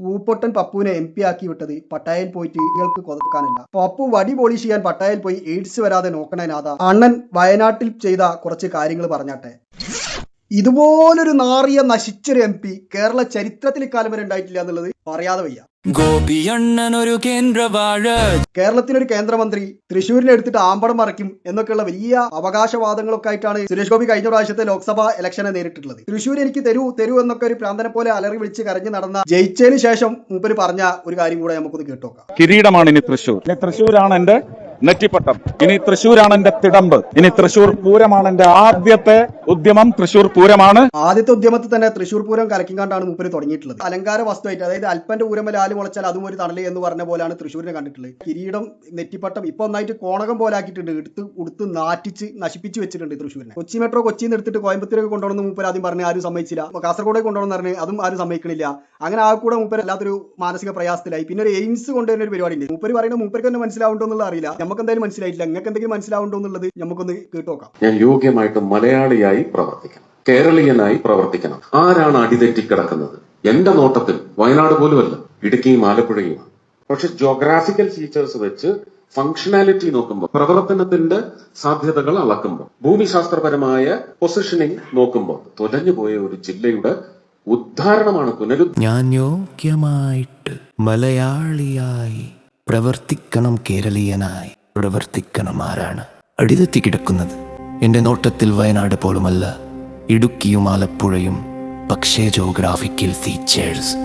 പൂപ്പൊട്ടൻ പപ്പുവിനെ M P ആക്കി വിട്ടത് പട്ടായയിൽ പോയിട്ട് ഇയാൾക്ക് കൊതക്കാനല്ല. പപ്പു വടി പോളിഷ് ചെയ്യാൻ പട്ടായയിൽ പോയി എയ്ഡ്സ് വരാതെ നോക്കണേനാഥ അണ്ണൻ വയനാട്ടിൽ ചെയ്ത കുറച്ച് കാര്യങ്ങൾ പറഞ്ഞാട്ടെ. ഇതുപോലൊരു നാറിയ നശിച്ചൊരു എം പി കേരള ചരിത്രത്തിൽ ഇക്കാലം വരെ ഉണ്ടായിട്ടില്ല എന്നുള്ളത് പറയാതെ വയ്യ. ഗോപിയണ്ണനൊരു കേന്ദ്രവാഴ. കേരളത്തിനൊരു കേന്ദ്രമന്ത്രി തൃശ്ശൂരിനെ എടുത്തിട്ട് ആമ്പടം മറയ്ക്കും എന്നൊക്കെയുള്ള വലിയ അവകാശവാദങ്ങളൊക്കെ ആയിട്ടാണ് സുരേഷ് ഗോപി കഴിഞ്ഞ പ്രാവശ്യത്തെ ലോക്സഭാ ഇലക്ഷനെ നേരിട്ടിട്ടുള്ളത്. തൃശ്ശൂർ എനിക്ക് തരൂ തരൂ എന്നൊക്കെ ഒരു പ്രാന്തനെ പോലെ അലറി വിളിച്ച് കരഞ്ഞു നടന്ന ജയിച്ചതിന് ശേഷം മൂപ്പര് പറഞ്ഞ ഒരു കാര്യം കൂടെ നമുക്കൊന്ന് കേട്ടോക്കാം. കിരീടമാണ് ഇനി തൃശ്ശൂർ തൃശ്ശൂരാണ് എന്റെ നെറ്റിപ്പട്ടം. ഇനി തൃശ്ശൂരാണ് എന്റെ തിടമ്പ്. ഇനി തൃശ്ശൂർ പൂരമാണ് എന്റെ ആദ്യത്തെ ഉദ്യമം. തൃശ്ശൂർ പൂരമാണ്. ആദ്യത്തെ ഉദ്യമത്തിൽ തന്നെ തൃശ്ശൂർ പൂരം കലക്കിങ്ങാണ്ടാണ് മുപ്പര് തുടങ്ങിയിട്ടുള്ളത്. അലങ്കാര വസ്തുവായിട്ട് അതായത് അല്പന്റെ ഊരമല ആൽ മുളച്ചാൽ അതും ഒരു തണൽ എന്ന് പറഞ്ഞ പോലെയാണ് തൃശ്ശൂരിനെ കണ്ടിട്ടുള്ളത്. കിരീടം നെറ്റിപ്പട്ടം ഇപ്പൊ ഒന്നായിട്ട് കോണകം പോലെ ആക്കിയിട്ടുണ്ട്. എടുത്ത് ഉടുത്ത് നാറ്റിച്ച് നശിപ്പിച്ച് വെച്ചിട്ടുണ്ട് തൃശ്ശൂരിനെ. കൊച്ചി മെട്രോ കൊച്ചിയിൽ നിന്ന് എടുത്തിട്ട് കോയമ്പത്തൂരൊക്കെ കൊണ്ടുവന്ന് മൂപ്പര് ആദ്യം പറഞ്ഞ് ആരും സമ്മതിച്ചില്ല. അപ്പൊ കാസർഗോഡേക്ക് കൊണ്ടുവന്ന് പറഞ്ഞ് അതും ആരും സമ്മതിക്കണില്ല. അങ്ങനെ ആ കൂടെ മുപ്പര് അല്ലാത്തൊരു മാനസിക പ്രയാസത്തിലായി. പിന്നെ ഒരു എയിംസ് കൊണ്ടുവരുന്ന ഒരു പരിപാടി ഉണ്ട് മുപ്പര് പറയുന്നത് മൂപ്പർക്ക് തന്നെ മനസ്സിലാവുണ്ടോ എന്നുള്ള അറിയില്ല. നമുക്ക് എന്തായാലും മനസ്സിലായിട്ടില്ല. നിങ്ങൾക്ക് എന്തെങ്കിലും മനസ്സിലാവുണ്ടോ എന്നുള്ളത് നമുക്കൊന്ന് കേട്ടോക്കാം. ഞാൻ യോഗ്യമായിട്ട് മലയാളിയായി പ്രവർത്തിക്കണം. കേരളീയനായി പ്രവർത്തിക്കണം. ആരാണ് അടിതെറ്റി കിടക്കുന്നത് എന്റെ നോട്ടത്തിൽ വയനാട് പോലുമല്ല. ഇടുക്കിയും ആലപ്പുഴയുമാണ്. പക്ഷെ ജോഗ്രാഫിക്കൽ ഫീച്ചേഴ്സ് വെച്ച് ഫങ്ഷനാലിറ്റി നോക്കുമ്പോൾ പ്രവർത്തനത്തിന്റെ സാധ്യതകൾ അളക്കുമ്പോൾ ഭൂമിശാസ്ത്രപരമായ പൊസിഷനിങ് നോക്കുമ്പോൾ തുലഞ്ഞുപോയ ഒരു ജില്ലയുടെ ഉദ്ധാരണമാണ് പുനരു ഞാൻ യോഗ്യമായിട്ട് മലയാളിയായി പ്രവർത്തിക്കണം കേരളീയനായി. പ്രവർത്തിക്കണം ആരാണ്? അടിതെറ്റി കിടക്കുന്നത്. എന്റെ നോട്ടത്തിൽ വയനാട് പോലുമല്ല. ഇടുക്കിയും ആലപ്പുഴയും പക്ഷേ ജോഗ്രാഫിക്കൽ ഫീച്ചേഴ്സ്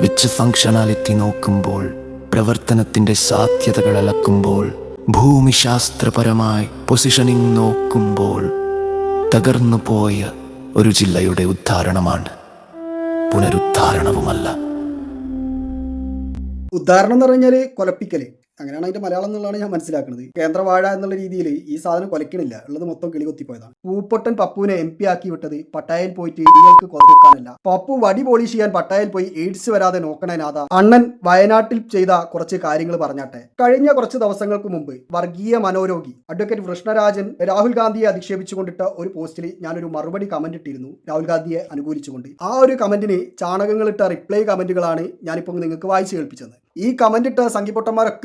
വിച്ച് ഫങ്ഷനാലിറ്റി നോക്കുമ്പോൾ പ്രവർത്തനത്തിന്റെ സാധ്യതകൾ അളക്കുമ്പോൾ ഭൂമിശാസ്ത്രപരമായി പൊസിഷനിങ് നോക്കുമ്പോൾ തകർന്നു പോയ ഒരു ജില്ലയുടെ ഉദ്ധാരണമാണ്. പുനരുദ്ധാരണവുമല്ല. ഉദാഹരണം എന്ന് പറഞ്ഞാൽ കൊലപ്പിക്കൽ. അങ്ങനെയാണ് അതിന്റെ മലയാളം എന്നുള്ളതാണ് ഞാൻ മനസ്സിലാക്കുന്നത് കേന്ദ്രവാഴ എന്നുള്ള രീതിയിൽ ഈ സാധനം കൊലക്കണില്ല. ഉള്ളത് മൊത്തം കിളി കൊത്തിപ്പോയതാണ് പൂപ്പൊട്ടൻ പപ്പുവിനെ എം പി ആക്കി വിട്ടത് പട്ടായയിൽ പോയിട്ട് ഇയാൾക്ക് കൊതുക്കാനല്ല പപ്പു വടി പോളിഷ് ചെയ്യാൻ പട്ടായയിൽ പോയി എയ്ഡ്സ് വരാതെ നോക്കണേനാഥ അണ്ണൻ വയനാട്ടിൽ ചെയ്ത കുറച്ച് കാര്യങ്ങൾ പറഞ്ഞാട്ടെ. കഴിഞ്ഞ കുറച്ച് ദിവസങ്ങൾക്ക് മുമ്പ് വർഗീയ മനോരോഗി അഡ്വക്കേറ്റ് കൃഷ്ണരാജൻ രാഹുൽ ഗാന്ധിയെ അധിക്ഷേപിച്ചുകൊണ്ടിട്ട ഒരു പോസ്റ്റിൽ ഞാനൊരു മറുപടി കമന്റ് ഇട്ടിരുന്നു. രാഹുൽ ഗാന്ധിയെ അനുകൂലിച്ചുകൊണ്ട്. ആ ഒരു കമന്റിന് ചാണകങ്ങളിട്ട റിപ്ലൈ കമന്റുകളാണ് ഞാനിപ്പോൾ നിങ്ങൾക്ക് വായിച്ചു കേൾപ്പിച്ചത്. ഈ കമന്റ് ഇട്ട സംഘി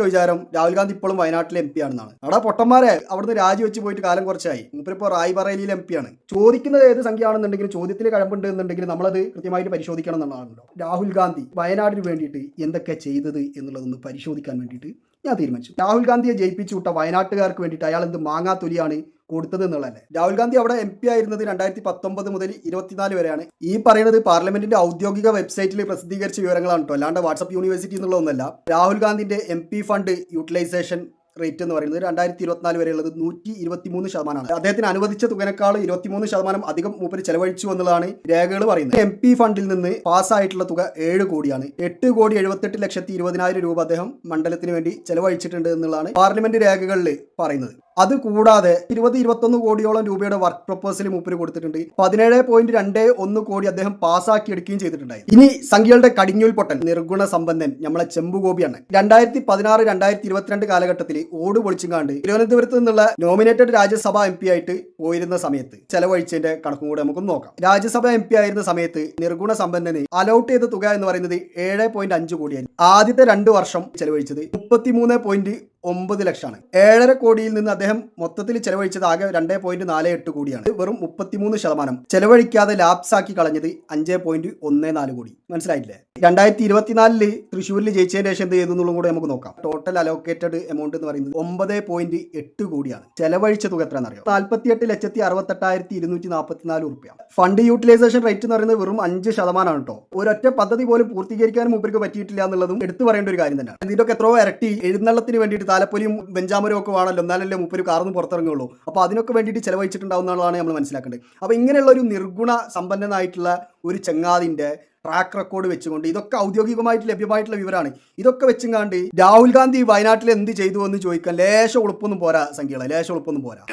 വിചാരം രാഹുൽ ഗാന്ധി ഇപ്പോഴും വയനാട്ടിലെ എം പി ആണെന്നാണ്. അവിടെ പൊട്ടന്മാരെ അവിടുന്ന് രാജിവെച്ച് പോയിട്ട് കാലം കുറച്ചായി. മൂപ്പരിപ്പോ റായ്ബറേലിയിലെ എം പി ആണ്. ചോദിക്കുന്നത് ഏത് സംഖ്യയാണെന്നുണ്ടെങ്കിലും ചോദ്യത്തിൽ കഴമ്പുണ്ട് എന്നുണ്ടെങ്കിൽ നമ്മളത് കൃത്യമായിട്ട് പരിശോധിക്കണം എന്നുള്ളതാണല്ലോ രാഹുൽ ഗാന്ധി വയനാടിന് വേണ്ടിയിട്ട് എന്തൊക്കെ ചെയ്തത് എന്നുള്ളതൊന്ന് പരിശോധിക്കാൻ വേണ്ടിയിട്ട് ഞാൻ തീരുമാനിച്ചു. രാഹുൽ ഗാന്ധിയെ ജയിപ്പിച്ചു വിട്ട വയനാട്ടുകാർക്ക് വേണ്ടിയിട്ട് അയാൾ എന്ത് മാങ്ങാത്തൊലിയാണ് കൊടുത്തത് എന്നുള്ളതല്ലേ? രാഹുൽ ഗാന്ധി അവിടെ എം പി ആയിരുന്നത് രണ്ടായിരത്തി പത്തൊമ്പത് മുതൽ ഇരുപത്തിനാല് വരെയാണ്. ഈ പറയുന്നത് പാർലമെന്റിന്റെ ഔദ്യോഗിക വെബ്സൈറ്റിൽ പ്രസിദ്ധീകരിച്ച വിവരങ്ങളാണ് കേട്ടോ. അല്ലാണ്ട് വാട്സപ്പ് യൂണിവേഴ്സിറ്റി എന്നുള്ളതൊന്നല്ല Rahul ഗാന്ധിന്റെ M P fund utilisation rate എന്ന് പറയുന്നത് രണ്ടായിരത്തി ഇരുപത്തിനാല് വരെയുള്ളത് നൂറ്റി ഇരുപത്തിമൂന്ന് ശതമാനമാണ്. അദ്ദേഹത്തിന് അനുവദിച്ച തുകനേക്കാൾ ഇരുപത്തിമൂന്ന് ശതമാനം അധികം മൂപ്പര് ചെലവഴിച്ചു എന്നുള്ളതാണ് രേഖകൾ പറയുന്നത്. എം പി ഫണ്ടിൽ നിന്ന് പാസ്സായിട്ടുള്ള തുക ഏഴ് കോടിയാണ്. എട്ട് കോടി എഴുപത്തെട്ട് ലക്ഷത്തി ഇരുപതിനായിരം രൂപ അദ്ദേഹം മണ്ഡലത്തിന് വേണ്ടി ചെലവഴിച്ചിട്ടുണ്ട് എന്നുള്ളതാണ് പാർലമെന്റ് രേഖകളിൽ പറയുന്നത്. അത് കൂടാതെ ഇരുപത് ഇരുപത്തൊന്ന് കോടിയോളം രൂപയുടെ വർക്ക് പ്രപ്പോസൽ മൂപ്പര് കൊടുത്തിട്ടുണ്ട്. പതിനേഴ് പോയിന്റ് രണ്ട് ഒന്ന് കോടി അദ്ദേഹം പാസ്സാക്കി എടുക്കുകയും ചെയ്തിട്ടുണ്ടായി. ഇനി സംഖ്യകളുടെ കടിഞ്ഞൂൽ പൊട്ടൻ നിർഗുണ സമ്പന്നൻ നമ്മളെ ചെമ്പുഗോപിയാണ് രണ്ടായിരത്തി പതിനാറ് രണ്ടായിരത്തി ഇരുപത്തിരണ്ട് കാലഘട്ടത്തിൽ ഓട് പൊളിച്ചുകാണ്ട് തിരുവനന്തപുരത്ത് നിന്നുള്ള നോമിനേറ്റഡ് രാജ്യസഭാ എം പി ആയിട്ട് പോയിരുന്ന സമയത്ത് ചെലവഴിച്ചതിന്റെ കണക്കും കൂടെ നമുക്കൊന്ന് നോക്കാം. രാജ്യസഭ എം പി ആയിരുന്ന സമയത്ത് നിർഗുണ സമ്പന്നന് അലൗട്ട് ചെയ്ത തുക എന്ന് പറയുന്നത് ഏഴ് പോയിന്റ് അഞ്ച് കോടിയായിരുന്നു ആദ്യത്തെ രണ്ട് വർഷം ചെലവഴിച്ചത് മുപ്പത്തിമൂന്ന് പോയിന്റ് ഒമ്പത് ലക്ഷമാണ്. ഏഴര കോടിയിൽ നിന്ന് അദ്ദേഹം മൊത്തത്തിൽ ചെലവഴിച്ചത് ആകെ രണ്ടേ പോയിന്റ് നാല് എട്ട് കോടിയാണ്. വെറും മുപ്പത്തിമൂന്ന് ശതമാനം ചെലവഴിക്കാതെ ലാപ്സാക്കി കളഞ്ഞത് അഞ്ചേ പോയിന്റ് ഒന്ന് നാല് കോടി. മനസ്സിലായില്ലേ? രണ്ടായിരത്തി ഇരുപത്തിനാലിൽ തൃശ്ശൂരിൽ ജയിച്ചതിന് ശേഷം എന്ത് ചെയ്തു എന്നുള്ളതും കൂടെ നമുക്ക് നോക്കാം. ടോട്ടൽ അലോക്കേറ്റഡ് എമൗണ്ട് എന്ന് പറയുന്നത് ഒമ്പത് പോയിന്റ് എട്ട് കോടിയാണ്. ചെലവഴിച്ച തുക എത്രയാണെന്നറിയോ? നാൽപ്പത്തിയെട്ട് ലക്ഷത്തി അറുപത്തെട്ടായിരത്തി ഇരുന്നൂറ്റി നാൽപ്പത്തിനാല് റുപ്യ ഫണ്ട് യൂട്ടിലൈസേഷൻ റേറ്റ് എന്ന് പറയുന്നത് വെറും അഞ്ച് ശതമാനമാണ് കേട്ടോ ഒരൊറ്റ പദ്ധതി പോലും പൂർത്തീകരിക്കാനും മൂപ്പർക്ക് പറ്റിയിട്ടില്ല എന്നുള്ളതും എടുത്തു പറയേണ്ട ഒരു കാര്യം തന്നെയാണ്. ഇതിന്റെയൊക്കെ എത്രയോ ഇരട്ടി എഴുന്നള്ളത്തിന് വേണ്ടിയിട്ട് താലപ്പൊലിയും വെഞ്ചാമരവും ഒക്കെ വേണമല്ലോ എന്നാലല്ലേ മൂപ്പര് കാർന്ന് പുറത്തിറങ്ങുള്ളൂ. അപ്പോൾ അതിനൊക്കെ വേണ്ടിയിട്ട് ചെലവഴിച്ചിട്ടുണ്ടാവുന്നതാണ് നമ്മൾ മനസ്സിലാക്കേണ്ടത്. അപ്പോൾ ഇങ്ങനെയുള്ള ഒരു നിർഗുണ സമ്പന്നനായിട്ടുള്ള ഒരു ചങ്ങാതിന്റെ ട്രാക്ക് റെക്കോർഡ് വെച്ചുകൊണ്ട് ഇതൊക്കെ ഔദ്യോഗികമായിട്ട് ലഭ്യമായിട്ടുള്ള വിവരമാണ്. ഇതൊക്കെ വെച്ചും കണ്ട് രാഹുൽ ഗാന്ധി വയനാട്ടിൽ എന്ത് ചെയ്തു എന്ന് ചോദിക്കാൻ ലേശ ഉളുപ്പൊന്നും പോരാ സംഖ്യകളെ. ലേശ ഉളുപ്പൊന്നും പോരാ.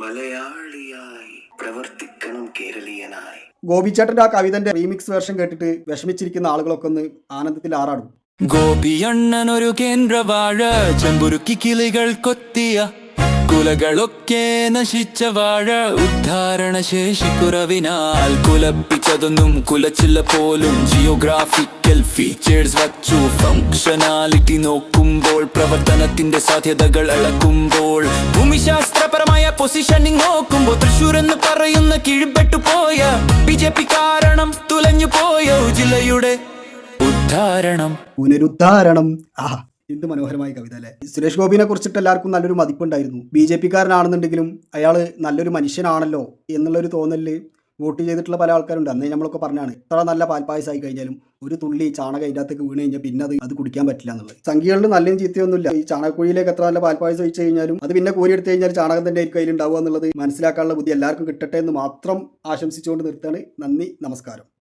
മലയാളിയായി പ്രവർത്തിക്കണം കേരളീയനായി. ഗോപിച്ചേട്ടന്റെ ആ കവിതന്റെ റീമിക്സ് വേർഷൻ കേട്ടിട്ട് വിഷമിച്ചിരിക്കുന്ന ആളുകളൊക്കെ ഒന്ന് ആനന്ദത്തിൽ ആറാടും. ഗോപിയണ്ണൻ ഒരു കേന്ദ്രവാഴ ചെമ്പുരുക്കി കിളികൾ കൊത്തിയ കുലകളൊക്കെ നശിച്ച വാഴ ഉദ്ധാരണ ശേഷി കുറവിനാൽ കുലപ്പിച്ചതൊന്നും കുലച്ചില്ല പോലും. ജിയോഗ്രാഫിക്കൽ ഫീച്ചേഴ്സ് വച്ചു. ഫംഗ്ഷനാലിറ്റി നോക്കുമ്പോൾ പ്രവർത്തനത്തിന്റെ സാധ്യതകൾ അളക്കുമ്പോൾ. ഭൂമിശാസ്ത്രപരമായ പൊസിഷനിങ് നോക്കുമ്പോൾ തൃശൂർ എന്ന് പറയുന്ന കീഴ്പ്പെട്ടു പോയ ബി ജെ പി കാരണം തുലഞ്ഞു പോയ ജില്ലയുടെ ഉദ്ധാരണം. പുനരുദ്ധാരണം. ആ എന്ത് മനോഹരമായ കവിത അല്ലേ? സുരേഷ് ഗോപിനെ കുറിച്ചിട്ട് എല്ലാവർക്കും നല്ലൊരു മതിപ്പുണ്ടായിരുന്നു. ബി ജെ പിക്കാരനാണെന്നുണ്ടെങ്കിലും അയാൾ നല്ലൊരു മനുഷ്യനാണല്ലോ എന്നുള്ളൊരു തോന്നലിൽ വോട്ട് ചെയ്തിട്ടുള്ള പല ആൾക്കാരുണ്ട്. അന്നേ നമ്മളൊക്കെ പറഞ്ഞാണ് ഇത്ര നല്ല പാൽപ്പായസമായി കഴിഞ്ഞാലും ഒരു തുള്ളി ചാണകം അതിന്റെ അകത്തേക്ക് വീണ് കഴിഞ്ഞാൽ പിന്നെ അത് അത് കുടിക്കാൻ പറ്റില്ല എന്നുള്ളത്. സംഖ്യകളിൽ നല്ലതും ചീത്തയൊന്നുമില്ല. ഈ ചാണകക്കുഴിയിലേക്ക് എത്ര നല്ല പാൽപ്പായസം ഒഴിച്ചു കഴിഞ്ഞാലും അത് പിന്നെ കോരി എടുത്തു കഴിഞ്ഞാൽ ചാണകം തന്നെ ആയിരിക്കും അതിലുണ്ടാവുക എന്നുള്ളത് മനസ്സിലാക്കാനുള്ള ബുദ്ധി എല്ലാവർക്കും കിട്ടട്ടെ എന്ന് മാത്രം ആശംസിച്ചുകൊണ്ട് നിർത്തുകയാണ്. നന്ദി നമസ്കാരം.